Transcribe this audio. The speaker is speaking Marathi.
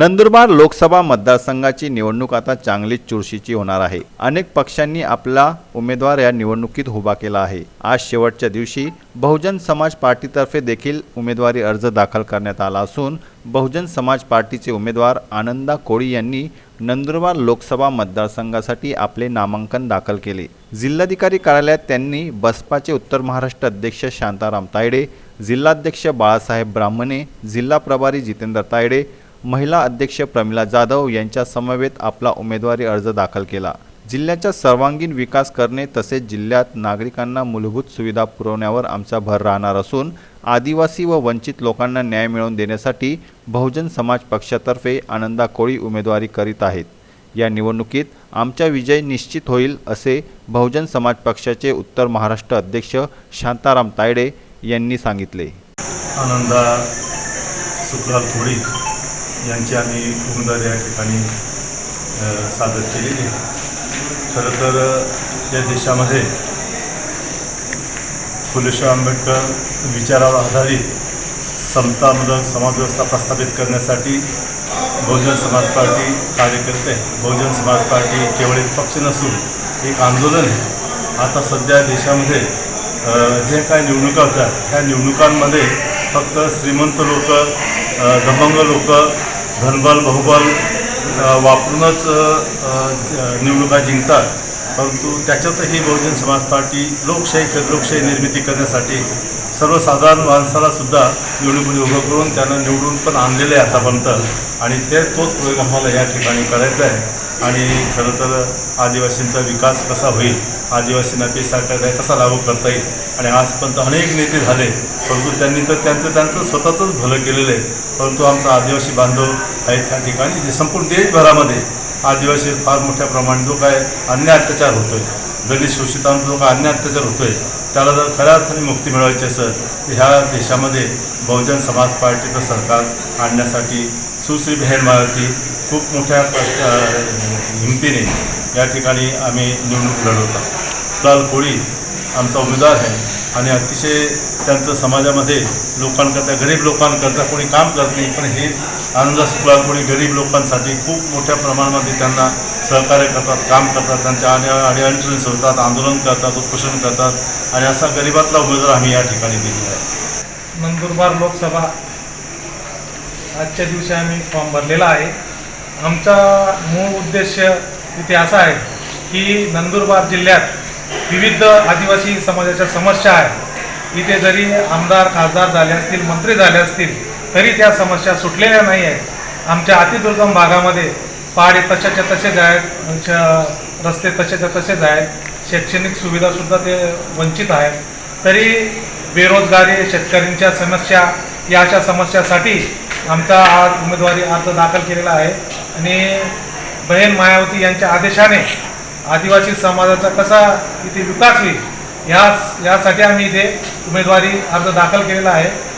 नंदुरबार लोकसभा मतदारसंघाची निवडणूक आता चांगलीच चुरशीची होणार आहे. अनेक पक्षांनी आपला उमेदवार या निवडणुकीत उभा केला आहे. आज शेवटच्या दिवशी बहुजन समाज पार्टीतर्फे देखील उमेदवारी अर्ज दाखल करण्यात आला असून बहुजन समाज पार्टीचे उमेदवार आनंदा कोळी यांनी नंदुरबार लोकसभा मतदारसंघासाठी आपले नामांकन दाखल केले. जिल्हाधिकारी कार्यालयात त्यांनी बसपाचे उत्तर महाराष्ट्र अध्यक्ष शांताराम तायडे जिल्हाध्यक्ष बाळासाहेब ब्राह्मणे जिल्हा प्रभारी जितेंद्र तायडे महिला अध्यक्ष प्रमिला जाधव यांच्या समवेत आपला उमेदवारी अर्ज दाखल केला. जिल्ह्याचा सर्वांगीण विकास करणे तसेच जिल्ह्यात नागरिकांना मूलभूत सुविधा पुरवण्यावर आमचा भर राहणार असून आदिवासी व वंचित लोकांना न्याय मिळवून देण्यासाठी बहुजन समाज पक्षातर्फे आनंदा कोळी उमेदवारी करीत आहेत. या निवडणुकीत आमचा विजय निश्चित होईल असे बहुजन समाज पक्षाचे उत्तर महाराष्ट्र अध्यक्ष शांताराम तायडे यांनी सांगितले. आनंदा सुखलाल थोडी. यांची आम्ही उमेदवारी या ठिकाणी सादर केलेली आहे. खरं तर या देशामध्ये फुलेश्वर आंबेडकर विचारावर आधारित समतामूलक समाजव्यवस्था प्रस्थापित करण्यासाठी बहुजन समाज पार्टी कार्यकर्ते बहुजन समाज पार्टी केवळ एक पक्ष नसून एक आंदोलन आहे. आता सध्या देशामध्ये जे काय निवडणुका होतात ह्या निवडणुकांमध्ये फक्त श्रीमंत लोक दबंग लोक धनबल बहुबल वापरूनच निवडणुका जिंकतात. परंतु त्याच्यातही बहुजन समाज पार्टी लोकशाही लोकशाही निर्मिती करण्यासाठी सर्वसाधारण माणसाला सुद्धा निवडणुकीमध्ये उभं करून त्यांना निवडून पण आणलेलं आहे आतापर्यंत. आणि ते तोच प्रयोग आम्हाला या ठिकाणी करायचा आहे. आणि खरं तर आदिवासींचा विकास कसा होईल आदिवासींना ते सरकार कसा लागू करता येईल? आणि आजपर्यंत अनेक नेते झाले परंतु त्यांनी तर त्यांचं त्यांचं स्वतःचंच भलं केलेलं आहे. परंतु आमचा आदिवासी बांधव आहेत त्या ठिकाणी जे संपूर्ण देशभरामध्ये आदिवासी फार मोठ्या प्रमाणात जो काय अन्याय अत्याचार होतो आहे दलित शोषितांचा जो काय अन्याय अत्याचार होतो आहे त्याला जर खऱ्या अर्थाने मुक्ती मिळवायची असेल तर ह्या देशामध्ये बहुजन समाज पार्टीचं सरकार आणण्यासाठी सुश्री बहन मायावती खूप मोठ्या कष्ट हिमतीने या ठिकाणी आम्ही निवडणूक लढवतो. लाल कोळी आमचा उमेदवार आहे आणि अतिशय त्यांचं समाजामध्ये लोकांकरता गरीब लोकांकरता कोणी काम करत नाही पण हे आनंद सुखलाल कोळी गरीब लोकांसाठी खूप मोठ्या प्रमाणामध्ये त्यांना सहकार्य करतात काम करतात त्यांच्या आणि आणि अडचणी सोडतात आंदोलन करतात उपोषण करतात. आणि असा गरिबातला उमेदवार आम्ही या ठिकाणी दिलेला आहे. नंदुरबार लोकसभा आजच्या दिवशी आम्ही फॉर्म भरलेला आहे. आमचा मूळ उद्देश इथे असा आहे की नंदुरबार जिल्ह्यात विविध आदिवासी समाजाच्या समस्या आहेत. इथे जरी आमदार खासदार झाले असतील मंत्री झाले असतील तरी त्या समस्या सुटलेल्या नाही आहेत. आमच्या अतिदुर्गम भागामध्ये पहाडे तशाच्या तसेच आहेत श- रस्ते तसेच्या तसेच आहेत. शैक्षणिक सुविधासुद्धा ते वंचित आहेत. तरी बेरोजगारी शेतकऱ्यांच्या समस्या या अशा समस्यासाठी आमचा आज उमेदवारी अर्ज दाखल केलेला आहे. आणि बहीण मायावती यांच्या आदेशाने आदिवासी समाजाचा कसा इथे विकास होईल या यासाठी आम्ही इथे उमेदवारी अर्ज दाखल केलेला आहे.